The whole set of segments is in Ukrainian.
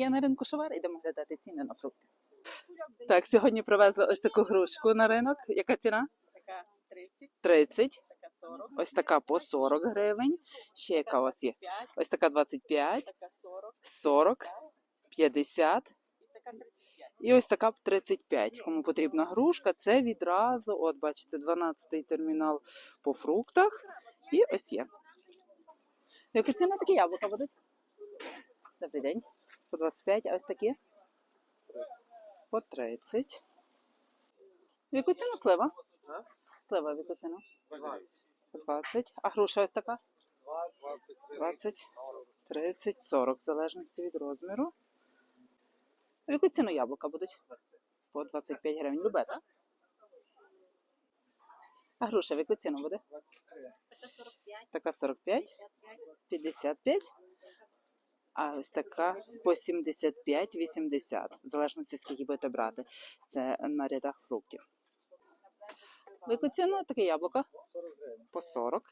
Я на ринку Шовар, ідемо глядати ціни на фрукти. Так, сьогодні привезли ось таку грушку на ринок. Яка ціна? Така 30, 30. Ось така по 40 гривень. Ще яка у вас є? Ось така 25, така 40, 40, 50 і така 35. і ось така 35. Кому потрібна грушка, це відразу, от бачите, 12-й термінал по фруктах. І ось є. Яка ціна такі яблука будуть? Добрий день. По 25, а ось такі? По 30. В слива? А? Слива в яку ціну? 20. По 20. А груша ось така? 20. 20, 30, 40, в залежності від розміру. В яку ціну яблука будуть? По 25 гривень. Любе, так? А груша в яку ціну буде? Така 45, 55. А ось така по 75, 80. В залежності, скільки будете брати. Це на рядах фруктів. В ціну таке яблуко? По 40.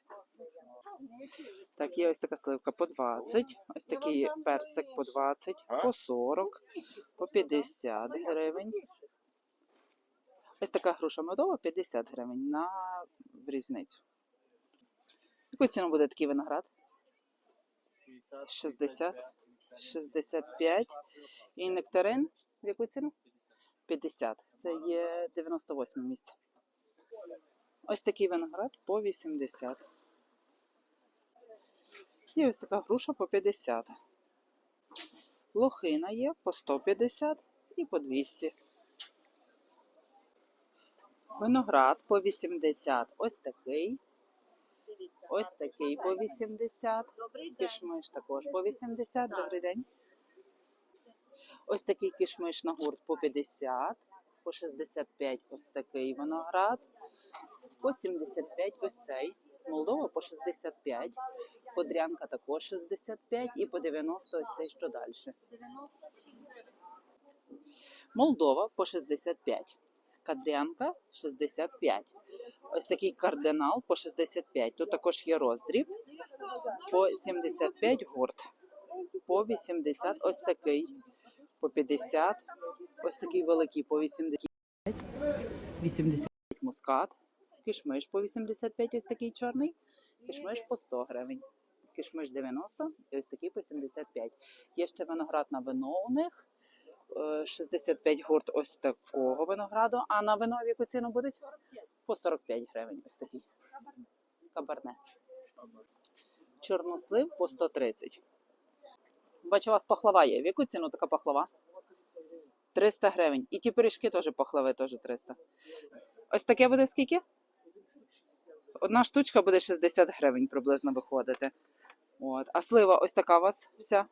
Так, є ось така сливка по 20, ось такий персик по 20, по 40, по 50 гривень. Ось така груша медова 50 гривень на різницю. Яку ціну буде такий виноград? 60, 65. І нектарин в яку ціну? 50. Це є 98 місце. Ось такий виноград по 80. І ось така груша по 50. Лохина є по 150 і по 200. Виноград по 80. Ось такий. Ось такий по 80. Кишмиш також по 80. Добрий день. Ось такий кишмиш на гурт по 50. По 65 ось такий виноград. По 75 ось цей. Молдова по 65. Подрянка також 65 і по 90 ось цей що далі. Молдова по 65. Кадрянка 65. Ось такий кардинал по 65. Тут також є роздріб. По 75 гурт. По 80 ось такий. По 50. Ось такий великий по 85. 85 мускат. Кишмиш по 85, ось такий чорний. Кишмиш по 100 гривень. Кишмиш 90 і ось такий по 75. Є ще виноград на вино у них. Е, 65 гурт ось такого винограду. А на вино в яку ціну будуть? По 45 гривень ось такий. Кабарне. Чорнослив по 130. Бачу, у вас пахлава є. В яку ціну така пахлава? 300 гривень. І ті пиріжки теж пахлави, теж 300. Ось таке буде скільки? Одна штучка буде 60 гривень приблизно виходити. От. А слива ось така у вас вся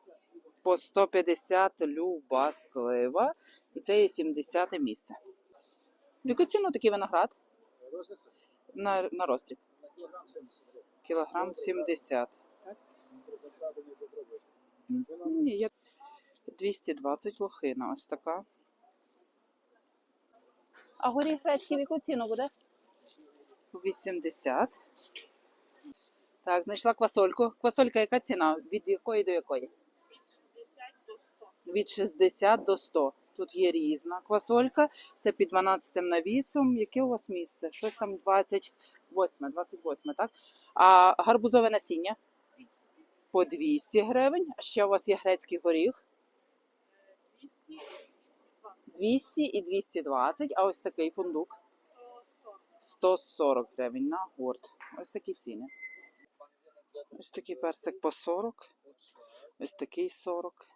по 150 люба слива. І це є 70 місце. В яку ціну такий виноград? На, на роздріб. Кілограм 70. Так? Ні, є 220 лохина, ось така. А горіх грецький в яку ціну буде? 80. Так, знайшла квасольку. Квасолька яка ціна? Від якої до якої? Від 60 до 100. Тут є різна квасолька. Це під 12 навісом. Яке у вас місце? Щось там 28, 28, так? А гарбузове насіння? По 200 гривень. А ще у вас є грецький горіх? 200 і 220, а ось такий фундук 140 гривень на гурт. Ось такі ціни. Ось такий персик по 40, ось такий 40.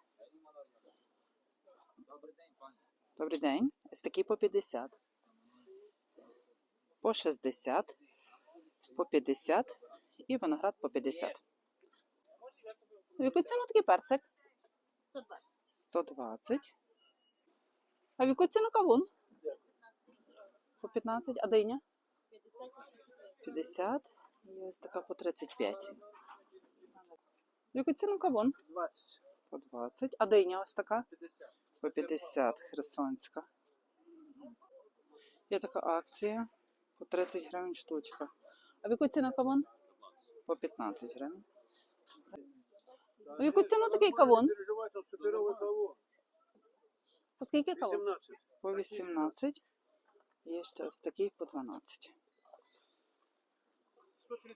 Добрий день. Ось такий по 50. По 60, по 50 і виноград по 50. В яку ціну такий персик? 120. А в яку ціну кавун? По 15. А диня? 50. І ось така по 35. В яку ціну кавун? 20. По 20. А диня ось така? 50. По 50 херсонська. Є така акція. По 30 гривень штучка. А в яку ціну кавун? По 15 гривень. В яку ціну такий кавун? Кавун. По скільки кава? 18. По 18. Є ще ось такий по 12.